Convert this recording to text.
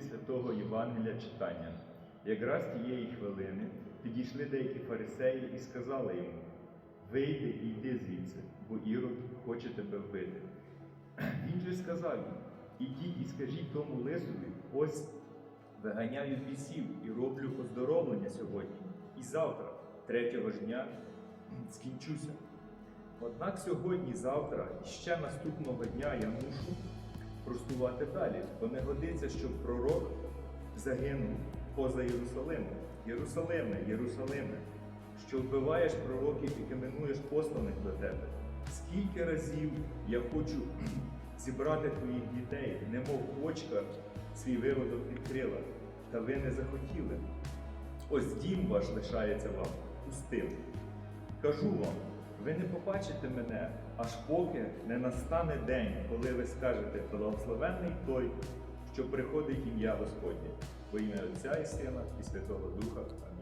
святого Євангелія читання. Якраз тієї хвилини підійшли деякі фарисеї і сказали йому: Вийди і йди звідси, бо Ірод хоче тебе вбити. Він же сказав їм: Ідіть і скажіть тому лисові, ось виганяю бісів і роблю оздоровлення сьогодні, і завтра, третього ж дня, скінчуся. Однак сьогодні, завтра і ще наступного дня я мушу простувати далі, бо не годиться, щоб пророк загинув поза Єрусалимом. Єрусалиме, Єрусалиме, що вбиваєш пророків і каменуєш посланих до тебе. Скільки разів я хочу зібрати твоїх дітей, немов квочка свій виводок відкрила, та ви не захотіли. Ось дім ваш лишається вам пустим. Кажу вам, ви не побачите мене, аж поки не настане день, коли ви скажете благословенний той, що приходить ім'я Господнє, во ім'я Отця і Сина і Святого Духа. Амінь.